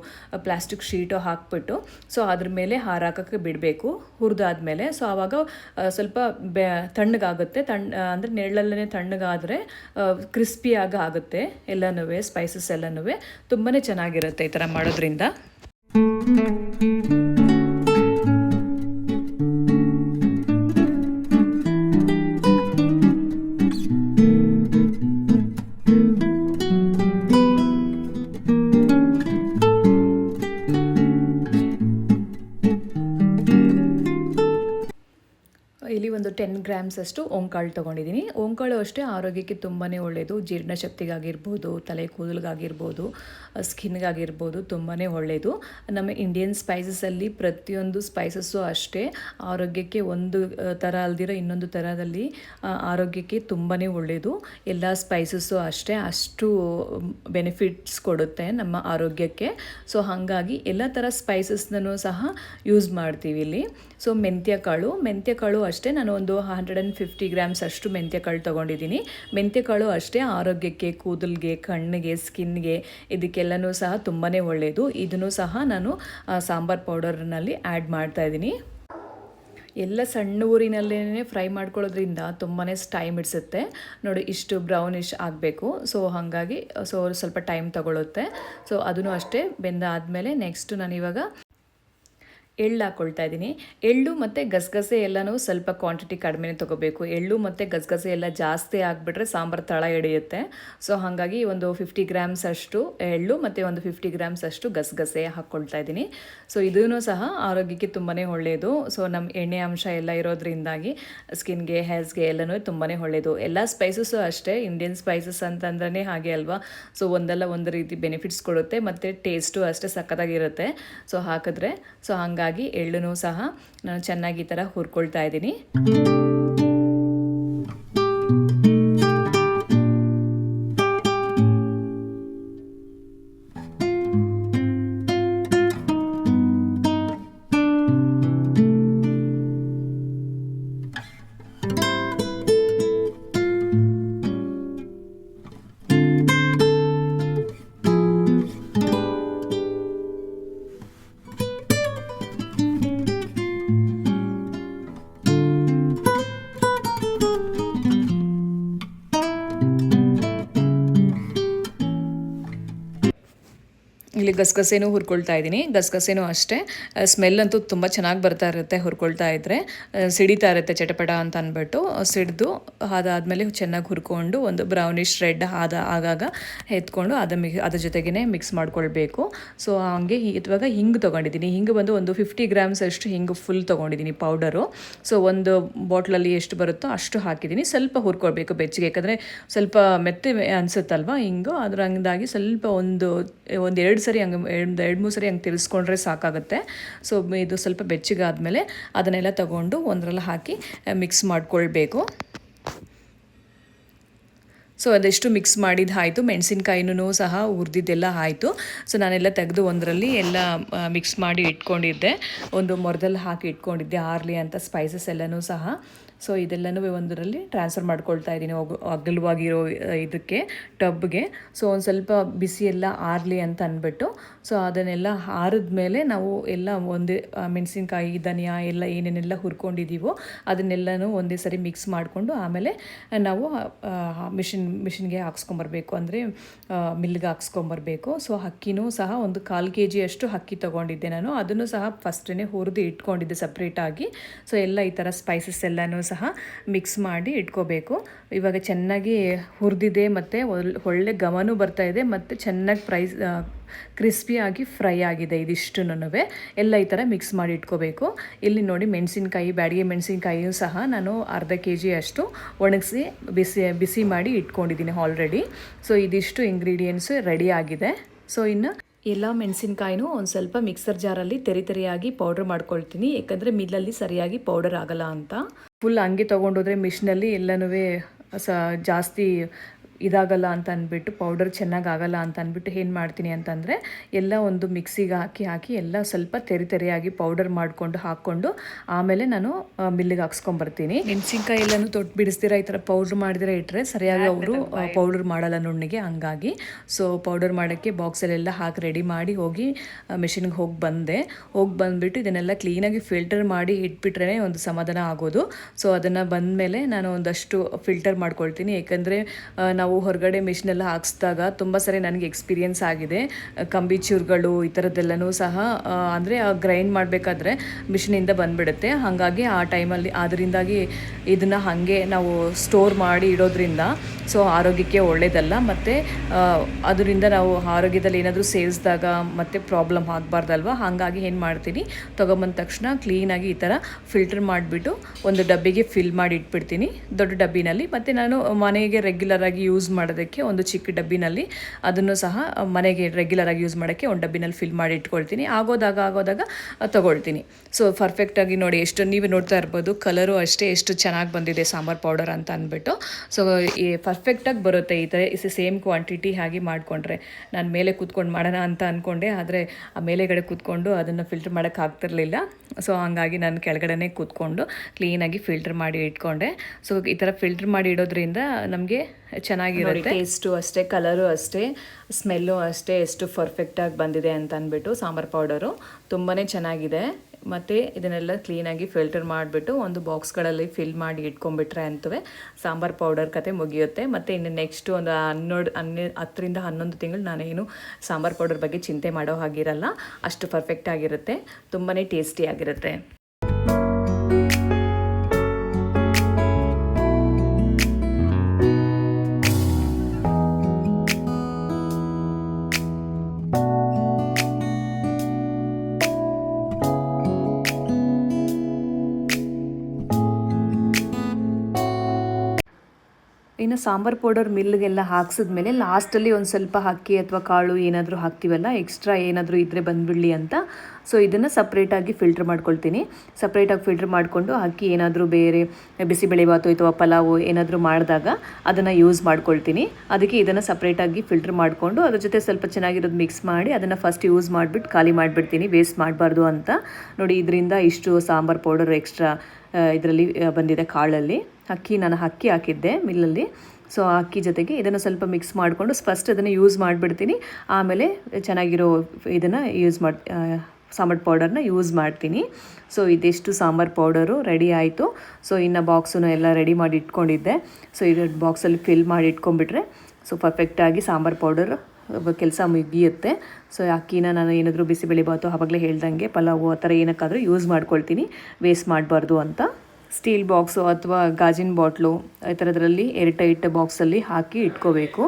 ಪ್ಲಾಸ್ಟಿಕ್ ಶೀಟು ಹಾಕ್ಬಿಟ್ಟು ಸೊ ಅದ್ರ ಮೇಲೆ ಹಾರಾಕಕ್ಕೆ ಬಿಡಬೇಕು. ಹುರಿದಾದ್ಮೇಲೆ ಸೊ ಆವಾಗ ಸ್ವಲ್ಪ ಬೆ, ತಣ್ಣಗಾಗುತ್ತೆ. ತಣ್ಣ ಅಂದರೆ ನೆರಳಲ್ಲೇ ತಣ್ಣಗಾದರೆ ಕ್ರಿಸ್ಪಿಯಾಗಿ ಆಗುತ್ತೆ ಎಲ್ಲನೂ ಸ್ಪೈಸಸ್ ಎಲ್ಲನೂ ತುಂಬಾ ಚೆನ್ನಾಗಿರುತ್ತೆ ಈ ಥರ ಮಾಡೋದ್ರಿಂದ. ಗ್ರಾಮ್ಸ್ ಅಷ್ಟು ಓಂಕಾಳು ತೊಗೊಂಡಿದ್ದೀನಿ ಓಂಕಾಳು ಅಷ್ಟೇ ಆರೋಗ್ಯಕ್ಕೆ ತುಂಬಾ ಒಳ್ಳೆಯದು ಜೀರ್ಣಶಕ್ತಿಗಾಗಿರ್ಬೋದು, ತಲೆ ಕೂದಲಿಗಾಗಿರ್ಬೋದು, ಸ್ಕಿನ್ಗಾಗಿರ್ಬೋದು ತುಂಬಾ ಒಳ್ಳೆಯದು ನಮ್ಮ ಇಂಡಿಯನ್ ಸ್ಪೈಸಸಲ್ಲಿ ಪ್ರತಿಯೊಂದು ಸ್ಪೈಸಸ್ಸು ಅಷ್ಟೇ ಆರೋಗ್ಯಕ್ಕೆ ಒಂದು ಥರ ಅಲ್ದಿರೋ ಇನ್ನೊಂದು ಥರದಲ್ಲಿ ಆರೋಗ್ಯಕ್ಕೆ ತುಂಬಾ ಒಳ್ಳೆಯದು ಎಲ್ಲ ಸ್ಪೈಸಸ್ಸು ಅಷ್ಟೇ ಅಷ್ಟು ಬೆನಿಫಿಟ್ಸ್ ಕೊಡುತ್ತೆ ನಮ್ಮ ಆರೋಗ್ಯಕ್ಕೆ. ಸೊ ಹಾಗಾಗಿ ಎಲ್ಲ ಥರ ಸ್ಪೈಸಸ್ನೂ ಸಹ ಯೂಸ್ ಮಾಡ್ತೀವಿ ಇಲ್ಲಿ. ಸೊ ಮೆಂತ್ಯ ಕಾಳು ಮೆಂತ್ಯ ಕಾಳು ಅಷ್ಟೇ ನಾನು ಒಂದು ಹಂಡ್ರೆಡ್ ಆ್ಯಂಡ್ ಫಿಫ್ಟಿ ಗ್ರಾಮ್ಸ್ ಅಷ್ಟು ಮೆಂತ್ಯ ಕಾಳು ತೊಗೊಂಡಿದ್ದೀನಿ. ಮೆಂತ್ಯ ಕಾಳು ಅಷ್ಟೇ ಆರೋಗ್ಯಕ್ಕೆ, ಕೂದಲಿಗೆ, ಕಣ್ಣಿಗೆ, ಸ್ಕಿನ್ಗೆ ಇದಕ್ಕೆಲ್ಲನೂ ಸಹ ತುಂಬಾ ಒಳ್ಳೆಯದು ಇದನ್ನು ಸಹ ನಾನು ಸಾಂಬಾರ್ ಪೌಡರ್ನಲ್ಲಿ ಆ್ಯಡ್ ಮಾಡ್ತಾ ಇದ್ದೀನಿ. ಎಲ್ಲ ಸಣ್ಣ ಊರಿನಲ್ಲೇ ಫ್ರೈ ಮಾಡ್ಕೊಳ್ಳೋದ್ರಿಂದ ತುಂಬಾ ಟೈಮ್ ಹಿಡಿಸುತ್ತೆ. ನೋಡಿ, ಇಷ್ಟು ಬ್ರೌನಿಶ್ ಆಗಬೇಕು. ಸೊ, ಹಾಗಾಗಿ, ಸೊ, ಸ್ವಲ್ಪ ಟೈಮ್ ತಗೊಳುತ್ತೆ. ಸೊ, ಅದನ್ನು ಅಷ್ಟೇ ಬೆಂದಾದಮೇಲೆ ನೆಕ್ಸ್ಟ್ ನಾನು ಇವಾಗ ಎಳ್ಳು ಹಾಕ್ಕೊಳ್ತಾ ಇದ್ದೀನಿ. ಎಳ್ಳು ಮತ್ತು ಗಸಗಸೆ ಎಲ್ಲನೂ ಸ್ವಲ್ಪ ಕ್ವಾಂಟಿಟಿ ಕಡಿಮೆನೇ ತೊಗೋಬೇಕು. ಎಳ್ಳು ಮತ್ತು ಗಸಗಸೆ ಎಲ್ಲ ಜಾಸ್ತಿ ಆಗಿಬಿಟ್ರೆ ಸಾಂಬಾರು ತಳ ಹಿಡಿಯುತ್ತೆ ಸೊ ಹಾಗಾಗಿ ಒಂದು ಫಿಫ್ಟಿ ಗ್ರಾಮ್ಸ್ ಅಷ್ಟು ಎಳ್ಳು ಮತ್ತು ಒಂದು ಫಿಫ್ಟಿ ಗ್ರಾಮ್ಸ್ ಅಷ್ಟು ಗಸಗಸೆ ಹಾಕ್ಕೊಳ್ತಾ ಇದ್ದೀನಿ. ಸೊ ಇದೂ ಸಹ ಆರೋಗ್ಯಕ್ಕೆ ತುಂಬಾ ಒಳ್ಳೆಯದು ಸೊ ನಮ್ಮ ಎಣ್ಣೆ ಅಂಶ ಎಲ್ಲ ಇರೋದ್ರಿಂದಾಗಿ ಸ್ಕಿನ್ಗೆ ಹೇರ್ಸ್ಗೆ ಎಲ್ಲನೂ ತುಂಬಾ ಒಳ್ಳೆಯದು ಎಲ್ಲ ಸ್ಪೈಸಸ್ಸು ಅಷ್ಟೇ. ಇಂಡಿಯನ್ ಸ್ಪೈಸಸ್ ಅಂತಂದ್ರೆ ಹಾಗೆ ಅಲ್ವಾ? ಸೊ ಒಂದಲ್ಲ ಒಂದು ರೀತಿ ಬೆನಿಫಿಟ್ಸ್ ಕೊಡುತ್ತೆ. ಮತ್ತು ಟೇಸ್ಟು ಅಷ್ಟೇ ಸಖತ್ತಾಗಿರುತ್ತೆ. ಸೊ ಹಾಕಿದ್ರೆ. ಸೊ ಹಾಗಾಗಿ ಎಳ್ಳನ್ನು ಸಹ ನಾನು ಚೆನ್ನಾಗಿ ಈ ಥರ ಹುರ್ಕೊಳ್ತಾ ಇದ್ದೀನಿ. ಇಲ್ಲಿ ಗಸಗಸೆನೂ ಹುರ್ಕೊಳ್ತಾ ಇದ್ದೀನಿ. ಗಸಗಸೆನೂ ಅಷ್ಟೇ. ಸ್ಮೆಲ್ ಅಂತೂ ತುಂಬ ಚೆನ್ನಾಗಿ ಬರ್ತಾ ಇರುತ್ತೆ, ಹುರ್ಕೊಳ್ತಾ ಇದ್ದರೆ ಸಿಡಿತಾ ಇರುತ್ತೆ ಚಟಪಟ ಅಂತ ಅಂದ್ಬಿಟ್ಟು ಸಿಡಿದು ಅದಾದಮೇಲೆ ಚೆನ್ನಾಗಿ ಹುರ್ಕೊಂಡು ಒಂದು ಬ್ರೌನಿಶ್ ರೆಡ್ ಆದ ಆಗಾಗ ಎತ್ಕೊಂಡು ಅದ ಮಿ ಅದ್ರ ಜೊತೆಗೇ ಮಿಕ್ಸ್ ಮಾಡ್ಕೊಳ್ಬೇಕು. ಸೊ ಹಂಗೆ ಇವಾಗ ಹಿಂಗೆ ತೊಗೊಂಡಿದ್ದೀನಿ. ಹಿಂಗೆ ಬಂದು ಒಂದು ಫಿಫ್ಟಿ ಗ್ರಾಮ್ಸ್ ಅಷ್ಟು ಹಿಂಗೆ ಫುಲ್ ತೊಗೊಂಡಿದ್ದೀನಿ ಪೌಡರು ಸೊ ಒಂದು ಬಾಟ್ಲಲ್ಲಿ ಎಷ್ಟು ಬರುತ್ತೋ ಅಷ್ಟು ಹಾಕಿದ್ದೀನಿ. ಸ್ವಲ್ಪ ಹುರ್ಕೊಳ್ಬೇಕು ಬೆಚ್ಚಗೆ. ಯಾಕಂದರೆ ಸ್ವಲ್ಪ ಮೆತ್ತೆ ಅನಿಸುತ್ತಲ್ವ ಹಿಂಗು. ಹಂಗಾಗಿ ಸ್ವಲ್ಪ ಒಂದು ಒಂದು ಎರಡು ಸರಿ ಹಂಗೆ ಎರಡು ಎರಡು, ಮೂರು ಸರಿ ಹಂಗೆ ತಿಳಿಸ್ಕೊಂಡ್ರೆ ಸಾಕಾಗುತ್ತೆ. ಸೊ ಇದು ಸ್ವಲ್ಪ ಬೆಚ್ಚಗಾದ್ಮೇಲೆ ಅದನ್ನೆಲ್ಲ ತಗೊಂಡು ಒಂದರಲ್ಲಿ ಹಾಕಿ ಮಿಕ್ಸ್ ಮಾಡ್ಕೊಳ್ಬೇಕು. ಸೊ ಅದೆಷ್ಟು ಮಿಕ್ಸ್ ಮಾಡಿದ್ದು ಆಯಿತು ಮೆಣಸಿನ್ಕಾಯಿನೂ ಸಹ ಉರಿದಿದ್ದೆಲ್ಲ ಆಯಿತು. ಸೊ ನಾನೆಲ್ಲ ತೆಗೆದು ಒಂದರಲ್ಲಿ ಎಲ್ಲ ಮಿಕ್ಸ್ ಮಾಡಿ ಇಟ್ಕೊಂಡಿದ್ದೆ. ಒಂದು ಮೊರದಲ್ಲಿ ಹಾಕಿ ಇಟ್ಕೊಂಡಿದ್ದೆ, ಆರ್ಲಿ ಅಂತ ಸ್ಪೈಸಸ್ ಎಲ್ಲನೂ ಸಹ. ಸೊ ಇದೆಲ್ಲನೂ ಒಂದರಲ್ಲಿ ಟ್ರಾನ್ಸ್ಫರ್ ಮಾಡ್ಕೊಳ್ತಾ ಇದ್ದೀನಿ. ಅಗಲವಾಗಿರೋ ಇದಕ್ಕೆ ಟಬ್ಗೆ ಸೊ ಒಂದು ಸ್ವಲ್ಪ ಬಿಸಿ ಎಲ್ಲ ಆರಲಿ ಅಂತ ಅಂದ್ಬಿಟ್ಟು. ಸೊ ಅದನ್ನೆಲ್ಲ ಆರಿದ್ಮೇಲೆ ನಾವು ಎಲ್ಲ ಒಂದೇ ಮೆಣಸಿನ್ಕಾಯಿ, ಧನಿಯಾ ಎಲ್ಲ ಏನೇನೆಲ್ಲ ಹುರ್ಕೊಂಡಿದ್ದೀವೋ ಅದನ್ನೆಲ್ಲನೂ ಒಂದೇ ಸರಿ ಮಿಕ್ಸ್ ಮಾಡಿಕೊಂಡು ಆಮೇಲೆ ನಾವು ಮಿಷಿನ್ ಮಿಷಿನ್ಗೆ ಹಾಕ್ಸ್ಕೊಂಬರ್ಬೇಕು. ಅಂದರೆ ಮಿಲ್ಗೆ ಹಾಕ್ಸ್ಕೊಂಬರ್ಬೇಕು. ಸೊ ಅಕ್ಕಿನೂ ಸಹ ಒಂದು ಕಾಲು ಕೆ ಜಿಯಷ್ಟು ಅಕ್ಕಿ ತೊಗೊಂಡಿದ್ದೆ ನಾನು. ಅದನ್ನು ಸಹ ಫಸ್ಟೇ ಹುರಿದು ಇಟ್ಕೊಂಡಿದ್ದೆ ಸಪ್ರೇಟಾಗಿ ಸೊ ಎಲ್ಲ ಈ ಥರ ಸ್ಪೈಸಸ್ ಎಲ್ಲನೂ ಸಹ ಮಿಕ್ಸ್ ಮಾಡಿ ಇಟ್ಕೋಬೇಕು. ಇವಾಗ ಚೆನ್ನಾಗಿ ಹುರಿದಿದೆ ಮತ್ತು ಒಳ್ಳೆ ಗಮನೂ ಬರ್ತಾ ಇದೆ ಮತ್ತು ಚೆನ್ನಾಗಿ ಪ್ರೈಸ್ ಕ್ರಿಸ್ಪಿಯಾಗಿ ಫ್ರೈ ಆಗಿದೆ ಇದಿಷ್ಟು ಎಲ್ಲ ಈ ಥರ ಮಿಕ್ಸ್ ಮಾಡಿ ಇಟ್ಕೋಬೇಕು. ಇಲ್ಲಿ ನೋಡಿ ಮೆಣಸಿನ್ಕಾಯಿ, ಬ್ಯಾಡಿಗೆ ಮೆಣಸಿನ್ಕಾಯಿಯೂ ಸಹ ನಾನು ಅರ್ಧ ಕೆ ಜಿ ಅಷ್ಟು ಒಣಗಿಸಿ ಬಿಸಿ ಬಿಸಿ ಮಾಡಿ ಇಟ್ಕೊಂಡಿದ್ದೀನಿ ಆಲ್ರೆಡಿ ಸೊ ಇದಿಷ್ಟು ಇಂಗ್ರೀಡಿಯೆಂಟ್ಸು ರೆಡಿ ಆಗಿದೆ. ಸೊ ಇನ್ನು ಎಲ್ಲ ಮೆಣಸಿನ್ಕಾಯಿನೂ ಒಂದು ಸ್ವಲ್ಪ ಮಿಕ್ಸರ್ ಜಾರಲ್ಲಿ ತೆರಿ ತೆರಿಯಾಗಿ ಪೌಡ್ರ್ ಮಾಡ್ಕೊಳ್ತೀನಿ. ಯಾಕಂದರೆ ಮಿಲ್ಲಲ್ಲಿ ಸರಿಯಾಗಿ ಪೌಡರ್ ಆಗಲ್ಲ ಅಂತ. ಫುಲ್ ಹಂಗೆ ತೊಗೊಂಡೋದ್ರೆ ಮಿಷಿನಲ್ಲಿ ಎಲ್ಲನೂ ಸ ಜಾಸ್ತಿ ಇದಾಗಲ್ಲ ಅಂತ ಅಂದ್ಬಿಟ್ಟು ಪೌಡರ್ ಚೆನ್ನಾಗಿ ಆಗಲ್ಲ ಅಂತ ಅಂದ್ಬಿಟ್ಟು ಏನು ಮಾಡ್ತೀನಿ ಅಂತಂದರೆ ಎಲ್ಲ ಒಂದು ಮಿಕ್ಸಿಗೆ ಹಾಕಿ ಹಾಕಿ ಎಲ್ಲ ಸ್ವಲ್ಪ ತೆರಿ ತೆರೆಯಾಗಿ ಪೌಡರ್ ಮಾಡಿಕೊಂಡು ಹಾಕ್ಕೊಂಡು ಆಮೇಲೆ ನಾನು ಮಿಲ್ಲಿಗೆ ಹಾಕ್ಸ್ಕೊಂಬರ್ತೀನಿ. ಮೆಣಸಿನ್ಕಾಯಿ ಎಲ್ಲನೂ ತೊಟ್ಟು ಬಿಡಿಸ್ದಿರ ಈ ಥರ ಪೌಡ್ರ್ ಮಾಡಿದಿರ ಇಟ್ಟರೆ ಸರಿಯಾಗಿ ಅವರು ಪೌಡರ್ ಮಾಡಲ್ಲ ನುಣ್ಣಿಗೆ ಹಂಗಾಗಿ. ಸೊ ಪೌಡರ್ ಮಾಡೋಕ್ಕೆ ಬಾಕ್ಸಲ್ಲೆಲ್ಲ ಹಾಕಿ ರೆಡಿ ಮಾಡಿ ಹೋಗಿ ಮಿಷಿನ್ಗೆ ಹೋಗಿ ಬಂದೆ. ಹೋಗಿ ಬಂದುಬಿಟ್ಟು ಇದನ್ನೆಲ್ಲ ಕ್ಲೀನಾಗಿ ಫಿಲ್ಟರ್ ಮಾಡಿ ಇಟ್ಬಿಟ್ರೆ ಒಂದು ಸಮಾಧಾನ ಆಗೋದು. ಸೊ ಅದನ್ನು ಬಂದಮೇಲೆ ನಾನು ಒಂದಷ್ಟು ಫಿಲ್ಟರ್ ಮಾಡ್ಕೊಳ್ತೀನಿ. ಏಕೆಂದರೆ ನಾವು ಹೊರಗಡೆ ಮಿಷಿನೆಲ್ಲ ಹಾಕ್ಸ್ದಾಗ ತುಂಬ ಸರಿ ನನಗೆ ಎಕ್ಸ್ಪೀರಿಯೆನ್ಸ್ ಆಗಿದೆ. ಕಂಬಿ ಚೂರುಗಳು ಈ ಥರದ್ದೆಲ್ಲನೂ ಸಹ ಅಂದರೆ ಗ್ರೈಂಡ್ ಮಾಡಬೇಕಾದ್ರೆ ಮಿಷಿನಿಂದ ಬಂದುಬಿಡುತ್ತೆ. ಹಾಗಾಗಿ ಆ ಟೈಮಲ್ಲಿ ಅದರಿಂದಾಗಿ ಇದನ್ನು ಹಾಗೆ ನಾವು ಸ್ಟೋರ್ ಮಾಡಿ ಇಡೋದ್ರಿಂದ ಸೊ ಆರೋಗ್ಯಕ್ಕೆ ಒಳ್ಳೆಯದಲ್ಲ ಮತ್ತು ಅದರಿಂದ ನಾವು ಆರೋಗ್ಯದಲ್ಲಿ ಏನಾದರೂ ಸೇರಿಸಿದಾಗ ಮತ್ತೆ ಪ್ರಾಬ್ಲಮ್ ಆಗಬಾರ್ದಲ್ವ? ಹಾಗಾಗಿ ಏನು ಮಾಡ್ತೀನಿ, ತೊಗೊಂಬಂದ ತಕ್ಷಣ ಕ್ಲೀನಾಗಿ ಈ ಥರ ಫಿಲ್ಟರ್ ಮಾಡಿಬಿಟ್ಟು ಒಂದು ಡಬ್ಬಿಗೆ ಫಿಲ್ ಮಾಡಿ ಇಟ್ಬಿಡ್ತೀನಿ. ದೊಡ್ಡ ಡಬ್ಬಿನಲ್ಲಿ. ಮತ್ತು ನಾನು ಮನೆಗೆ ರೆಗ್ಯುಲರ್ ಆಗಿ ಯೂಸ್ ಮಾಡೋದಕ್ಕೆ ಒಂದು ಚಿಕ್ಕ ಡಬ್ಬಿನಲ್ಲಿ ಅದನ್ನು ಸಹ ಮನೆಗೆ ರೆಗ್ಯುಲರಾಗಿ ಯೂಸ್ ಮಾಡೋಕ್ಕೆ ಒಂದು ಡಬ್ಬಿನಲ್ಲಿ ಫಿಲ್ ಮಾಡಿ ಇಟ್ಕೊಳ್ತೀನಿ. ಆಗೋದಾಗ ಆಗೋದಾಗ ತೊಗೊಳ್ತೀನಿ. ಸೊ ಪರ್ಫೆಕ್ಟಾಗಿ ನೋಡಿ ಎಷ್ಟು ನೀವು ನೋಡ್ತಾ ಇರ್ಬೋದು ಕಲರು ಅಷ್ಟೇ ಎಷ್ಟು ಚೆನ್ನಾಗಿ ಬಂದಿದೆ ಸಾಂಬಾರ್ ಪೌಡರ್ ಅಂತ ಅಂದ್ಬಿಟ್ಟು. ಸೊ ಈ ಪರ್ಫೆಕ್ಟಾಗಿ ಬರುತ್ತೆ ಈ ಥರ ಸೇಮ್ ಕ್ವಾಂಟಿಟಿ ಹಾಗೆ ಮಾಡಿಕೊಂಡ್ರೆ. ನಾನು ಮೇಲೆ ಕೂತ್ಕೊಂಡು ಮಾಡೋಣ ಅಂತ ಅಂದ್ಕೊಂಡೆ ಆದರೆ ಆ ಮೇಲೆಗಡೆ ಕೂತ್ಕೊಂಡು ಅದನ್ನು ಫಿಲ್ಟರ್ ಮಾಡೋಕ್ಕೆ ಆಗ್ತಿರ್ಲಿಲ್ಲ. ಸೊ ಹಂಗಾಗಿ ನಾನು ಕೆಳಗಡೆ ಕೂತ್ಕೊಂಡು ಕ್ಲೀನಾಗಿ ಫಿಲ್ಟರ್ ಮಾಡಿ ಇಟ್ಕೊಂಡೆ. ಸೊ ಈ ಥರ ಫಿಲ್ಟರ್ ಮಾಡಿ ಇಡೋದ್ರಿಂದ ನಮಗೆ ಚೆನ್ನಾಗಿರುತ್ತೆ. ಟೇಸ್ಟು ಅಷ್ಟೇ ಕಲರು ಅಷ್ಟೇ ಸ್ಮೆಲ್ಲು ಅಷ್ಟೇ ಎಷ್ಟು ಪರ್ಫೆಕ್ಟಾಗಿ ಬಂದಿದೆ ಅಂತ ಅಂದ್ಬಿಟ್ಟು ಸಾಂಬಾರ್ ಪೌಡರು ತುಂಬಾ ಚೆನ್ನಾಗಿದೆ. ಮತ್ತು ಇದನ್ನೆಲ್ಲ ಕ್ಲೀನಾಗಿ ಫಿಲ್ಟರ್ ಮಾಡಿಬಿಟ್ಟು ಒಂದು ಬಾಕ್ಸ್ಗಳಲ್ಲಿ ಫಿಲ್ ಮಾಡಿ ಇಟ್ಕೊಂಡ್ಬಿಟ್ರೆ ಅಂತೂ ಸಾಂಬಾರ್ ಪೌಡರ್ ಕತೆ ಮುಗಿಯುತ್ತೆ. ಮತ್ತು ಇನ್ನು ನೆಕ್ಸ್ಟ್ ಒಂದು ಹನ್ನೆರಡು ಹನ್ನೆ ಹತ್ತರಿಂದ ಹನ್ನೊಂದು ತಿಂಗಳು ನಾನೇನು ಸಾಂಬಾರ್ ಪೌಡರ್ ಬಗ್ಗೆ ಚಿಂತೆ ಮಾಡೋ ಹಾಗಿರಲ್ಲ. ಅಷ್ಟು ಪರ್ಫೆಕ್ಟ್ ಆಗಿರುತ್ತೆ. ತುಂಬಾ ಟೇಸ್ಟಿಯಾಗಿರುತ್ತೆ ಇನ್ನು ಸಾಂಬಾರು ಪೌಡರ್ ಮಿಲ್ಗೆಲ್ಲ ಹಾಕ್ಸಿದ್ಮೇಲೆ ಲಾಸ್ಟಲ್ಲಿ ಒಂದು ಸ್ವಲ್ಪ ಅಕ್ಕಿ ಅಥವಾ ಕಾಳು ಏನಾದರೂ ಹಾಕ್ತೀವಲ್ಲ ಎಕ್ಸ್ಟ್ರಾ ಏನಾದರೂ ಇದ್ದರೆ ಬಂದ್ಬಿಡಲಿ ಅಂತ. ಸೊ ಇದನ್ನು ಸಪ್ರೇಟಾಗಿ ಫಿಲ್ಟ್ರ್ ಮಾಡ್ಕೊಳ್ತೀನಿ. ಸಪ್ರೇಟಾಗಿ ಫಿಲ್ಟ್ರ್ ಮಾಡಿಕೊಂಡು ಅಕ್ಕಿ ಏನಾದರೂ ಬೇರೆ ಬಿಸಿಬೇಳೆಬಾತು ಅಥವಾ ಪಲಾವು ಏನಾದರೂ ಮಾಡಿದಾಗ ಅದನ್ನು ಯೂಸ್ ಮಾಡ್ಕೊಳ್ತೀನಿ. ಅದಕ್ಕೆ ಇದನ್ನು ಸಪ್ರೇಟಾಗಿ ಫಿಲ್ಟ್ರ್ ಮಾಡಿಕೊಂಡು ಅದ್ರ ಜೊತೆ ಸ್ವಲ್ಪ ಚೆನ್ನಾಗಿರೋದು ಮಿಕ್ಸ್ ಮಾಡಿ ಅದನ್ನು ಫಸ್ಟ್ ಯೂಸ್ ಮಾಡಿಬಿಟ್ಟು ಖಾಲಿ ಮಾಡಿಬಿಡ್ತೀನಿ. ವೇಸ್ಟ್ ಮಾಡಬಾರ್ದು ಅಂತ. ನೋಡಿ, ಇದರಿಂದ ಇಷ್ಟು ಸಾಂಬಾರು ಪೌಡರ್ ಎಕ್ಸ್ಟ್ರಾ ಇದರಲ್ಲಿ ಬಂದಿದೆ ಕಾಳಲ್ಲಿ. ಅಕ್ಕಿ ನಾನು ಅಕ್ಕಿ ಹಾಕಿದ್ದೆ ಮಿಲ್ಲಲ್ಲಿ. ಸೊ ಅಕ್ಕಿ ಜೊತೆಗೆ ಇದನ್ನು ಸ್ವಲ್ಪ ಮಿಕ್ಸ್ ಮಾಡಿಕೊಂಡು ಫಸ್ಟ್ ಅದನ್ನು ಯೂಸ್ ಮಾಡಿಬಿಡ್ತೀನಿ. ಆಮೇಲೆ ಚೆನ್ನಾಗಿರೋ ಇದನ್ನು ಯೂಸ್ ಮಾಡಿ ಸಾಂಬಾರ್ ಪೌಡರ್ನ ಯೂಸ್ ಮಾಡ್ತೀನಿ. ಸೊ ಇದಿಷ್ಟು ಸಾಂಬಾರು ಪೌಡರು ರೆಡಿ ಆಯಿತು. ಸೊ ಇನ್ನು ಬಾಕ್ಸನ್ನು ಎಲ್ಲ ರೆಡಿ ಮಾಡಿ ಇಟ್ಕೊಂಡಿದ್ದೆ. ಸೊ ಇದು ಬಾಕ್ಸಲ್ಲಿ ಫಿಲ್ ಮಾಡಿ ಇಟ್ಕೊಂಡ್ಬಿಟ್ರೆ ಸೊ ಪರ್ಫೆಕ್ಟಾಗಿ ಸಾಂಬಾರು ಪೌಡರ್ ಕೆಲಸ ಮುಗಿಯುತ್ತೆ. ಸೊ ಅಕ್ಕಿನ ನಾನು ಏನಾದರೂ ಬಿಸಿಬೇಳೆಬಾತು ಆವಾಗಲೇ ಹೇಳ್ದಂಗೆ ಪಲಾವು ಆ ಥರ ಏನಕ್ಕಾದರೂ ಯೂಸ್ ಮಾಡ್ಕೊಳ್ತೀನಿ. ವೇಸ್ಟ್ ಮಾಡಬಾರ್ದು ಅಂತ. ಸ್ಟೀಲ್ ಬಾಕ್ಸು ಅಥವಾ ಗಾಜಿನ ಬಾಟ್ಲು ಈ ಥರದ್ರಲ್ಲಿ ಏರ್ ಟೈಟ್ ಬಾಕ್ಸಲ್ಲಿ ಹಾಕಿ ಇಟ್ಕೋಬೇಕು.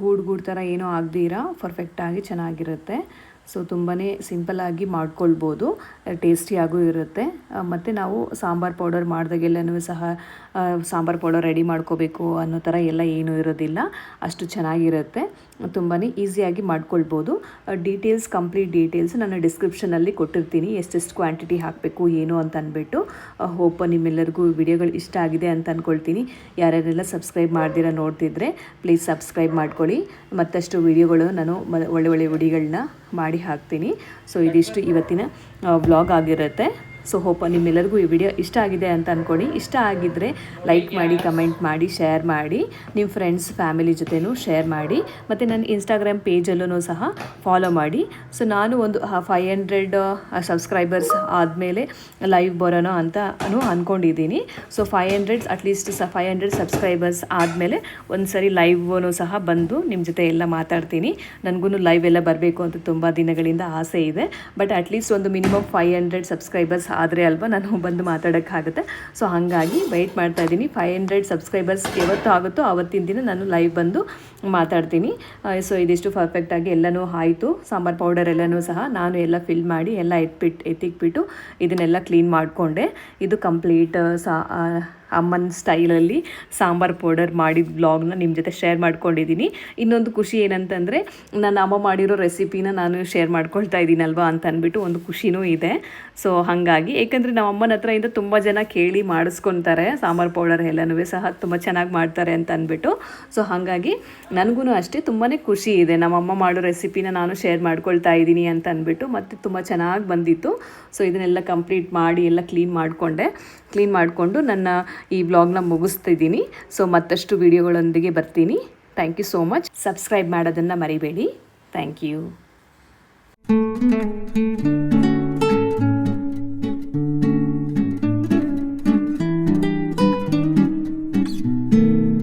ಗೂಡು ಗೂಡು ಥರ ಏನೂ ಆಗದಿರ ಪರ್ಫೆಕ್ಟಾಗಿ ಚೆನ್ನಾಗಿರುತ್ತೆ. ಸೊ ತುಂಬಾ ಸಿಂಪಲ್ಲಾಗಿ ಮಾಡ್ಕೊಳ್ಬೋದು, ಟೇಸ್ಟಿಯಾಗೂ ಇರುತ್ತೆ. ಮತ್ತು ನಾವು ಸಾಂಬಾರು ಪೌಡರ್ ಮಾಡಿದಾಗೆಲ್ಲನೂ ಸಹ ಸಾಂಬಾರು ಪೌಡರ್ ರೆಡಿ ಮಾಡ್ಕೋಬೇಕು ಅನ್ನೋ ಥರ ಎಲ್ಲ ಏನೂ ಇರೋದಿಲ್ಲ. ಅಷ್ಟು ಚೆನ್ನಾಗಿರುತ್ತೆ. ತುಂಬಾ ಈಸಿಯಾಗಿ ಮಾಡ್ಕೊಳ್ಬೋದು. ಡೀಟೇಲ್ಸ್ ಕಂಪ್ಲೀಟ್ ಡೀಟೇಲ್ಸ್ ನಾನು ಡಿಸ್ಕ್ರಿಪ್ಷನಲ್ಲಿ ಕೊಟ್ಟಿರ್ತೀನಿ. ಎಷ್ಟೆಷ್ಟು ಕ್ವಾಂಟಿಟಿ ಹಾಕಬೇಕು, ಏನು ಅಂತ ಅಂದ್ಬಿಟ್ಟು ಹೋಪ್ ನಿಮ್ಮೆಲ್ಲರಿಗೂ ವಿಡಿಯೋಗಳು ಇಷ್ಟ ಆಗಿದೆ ಅಂತ ಅಂದ್ಕೊಳ್ತೀನಿ ಯಾರ್ಯಾರೆಲ್ಲ ಸಬ್ಸ್ಕ್ರೈಬ್ ಮಾಡ್ದಿರ ನೋಡ್ತಿದ್ರೆ ಪ್ಲೀಸ್ ಸಬ್ಸ್ಕ್ರೈಬ್ ಮಾಡ್ಕೊಳ್ಳಿ. ಮತ್ತಷ್ಟು ವಿಡಿಯೋಗಳು ನಾನು ಒಳ್ಳೆ ಒಳ್ಳೆ ವಿಡಿಯೋಗಳನ್ನ ಮಾಡಿ ಹಾಕ್ತೀನಿ. ಸೊ ಇದಿಷ್ಟು ಇವತ್ತಿನ ವ್ಲಾಗ್ ಆಗಿರುತ್ತೆ. ಸೊ ಹೋಪ್ ನಿಮ್ಮೆಲ್ಲರಿಗೂ ಈ ವಿಡಿಯೋ ಇಷ್ಟ ಆಗಿದೆ ಅಂತ ಅಂದ್ಕೊಳ್ಳಿ ಇಷ್ಟ ಆಗಿದ್ದರೆ ಲೈಕ್ ಮಾಡಿ ಕಮೆಂಟ್ ಮಾಡಿ ಶೇರ್ ಮಾಡಿ. ನಿಮ್ಮ ಫ್ರೆಂಡ್ಸ್ ಫ್ಯಾಮಿಲಿ ಜೊತೆನೂ ಶೇರ್ ಮಾಡಿ. ಮತ್ತು ನನ್ನ ಇನ್ಸ್ಟಾಗ್ರಾಮ್ ಪೇಜಲ್ಲೂ ಸಹ ಫಾಲೋ ಮಾಡಿ. ಸೊ ನಾನು ಒಂದು ಫೈವ್ ಹಂಡ್ರೆಡ್ ಸಬ್ಸ್ಕ್ರೈಬರ್ಸ್ ಆದಮೇಲೆ ಲೈವ್ ಬರೋಣ ಅಂತ ಅಂದ್ಕೊಂಡಿದ್ದೀನಿ so five hundred at least ಸ ಫೈವ್ ಹಂಡ್ರೆಡ್ ಸಬ್ಸ್ಕ್ರೈಬರ್ಸ್ ಆದಮೇಲೆ ಒಂದು ಸರಿ ಲೈವ್ನು ಸಹ ಬಂದು ನಿಮ್ಮ ಜೊತೆ ಎಲ್ಲ ಮಾತಾಡ್ತೀನಿ. ನನಗೂ ಲೈವ್ ಎಲ್ಲ ಬರಬೇಕು ಅಂತ ತುಂಬ ದಿನಗಳಿಂದ ಆಸೆ ಇದೆ. ಬಟ್ ಅಟ್ಲೀಸ್ಟ್ ಒಂದು ಮಿನಿಮಮ್ ಫೈವ್ ಹಂಡ್ರೆಡ್ ಸಬ್ಸ್ಕ್ರೈಬರ್ಸ್ ಆದರೆ ಅಲ್ವಾ ನಾನು ಬಂದು ಮಾತಾಡೋಕ್ಕಾಗುತ್ತೆ. ಸೊ ಹಾಗಾಗಿ ವೆಯ್ಟ್ ಮಾಡ್ತಾ ಇದ್ದೀನಿ. ಫೈವ್ ಹಂಡ್ರೆಡ್ ಸಬ್ಸ್ಕ್ರೈಬರ್ಸ್ ಯಾವತ್ತು ಆಗುತ್ತೋ ಆವತ್ತಿನ ದಿನ ನಾನು ಲೈವ್ ಬಂದು ಮಾತಾಡ್ತೀನಿ. ಸೊ ಇದಿಷ್ಟು ಪರ್ಫೆಕ್ಟಾಗಿ ಎಲ್ಲನೂ ಆಯಿತು. ಸಾಂಬಾರ್ ಪೌಡರ್ ಎಲ್ಲನೂ ಸಹ ನಾನು ಎಲ್ಲ ಫಿಲ್ ಮಾಡಿ, ಎಲ್ಲ ಎತ್ಬಿಟ್ಟು ಎತ್ತಿಕ್ಬಿಟ್ಟು ಇದನ್ನೆಲ್ಲ ಕ್ಲೀನ್ ಮಾಡಿಕೊಂಡೆ. ಇದು ಕಂಪ್ಲೀಟ್ ಸಾ ಅಮ್ಮನ ಸ್ಟೈಲಲ್ಲಿ ಸಾಂಬಾರ್ ಪೌಡರ್ ಮಾಡಿದ ಬ್ಲಾಗ್ನ ನಿಮ್ಮ ಜೊತೆ ಶೇರ್ ಮಾಡ್ಕೊಂಡಿದ್ದೀನಿ ಇನ್ನೊಂದು ಖುಷಿ ಏನಂತಂದರೆ, ನನ್ನ ಅಮ್ಮ ಮಾಡಿರೋ ರೆಸಿಪಿನ ನಾನು ಶೇರ್ ಮಾಡ್ಕೊಳ್ತಾ ಇದ್ದೀನಲ್ವಾ ಅಂತ ಅಂದ್ಬಿಟ್ಟು ಒಂದು ಖುಷಿನೂ ಇದೆ. ಸೊ ಹಾಗಾಗಿ, ಏಕೆಂದರೆ ನಮ್ಮ ಅಮ್ಮನ ಹತ್ರ ಇಂದ ತುಂಬ ಜನ ಕೇಳಿ ಮಾಡಿಸ್ಕೊತಾರೆ ಸಾಂಬಾರ್ ಪೌಡರ್ ಎಲ್ಲನೂ ಸಹ ತುಂಬ ಚೆನ್ನಾಗಿ ಮಾಡ್ತಾರೆ ಅಂತ ಅಂದ್ಬಿಟ್ಟು. ಸೊ ಹಾಗಾಗಿ ನನಗೂ ಅಷ್ಟೇ ತುಂಬಾ ಖುಷಿ ಇದೆ. ನಮ್ಮ ಅಮ್ಮ ಮಾಡೋ ರೆಸಿಪಿನ ನಾನು ಶೇರ್ ಮಾಡ್ಕೊಳ್ತಾ ಇದ್ದೀನಿ ಅಂತ ಅಂದ್ಬಿಟ್ಟು ಮತ್ತು ತುಂಬ ಚೆನ್ನಾಗಿ ಬಂದಿತ್ತು. ಸೊ ಇದನ್ನೆಲ್ಲ ಕಂಪ್ಲೀಟ್ ಮಾಡಿ ಎಲ್ಲ ಕ್ಲೀನ್ ಮಾಡಿಕೊಂಡೆ. ಕ್ಲೀನ್ ಮಾಡಿಕೊಂಡು ನನ್ನ ಈ ವ್ಲಾಗ್ನ ಮುಗಿಸ್ತಿದ್ದೀನಿ. ಸೊ ಮತ್ತಷ್ಟು ವಿಡಿಯೋಗಳೊಂದಿಗೆ ಬರ್ತೀನಿ. Thank you so much subscribe ಮಾಡೋದನ್ನು ಮರಿಬೇಡಿ. Thank you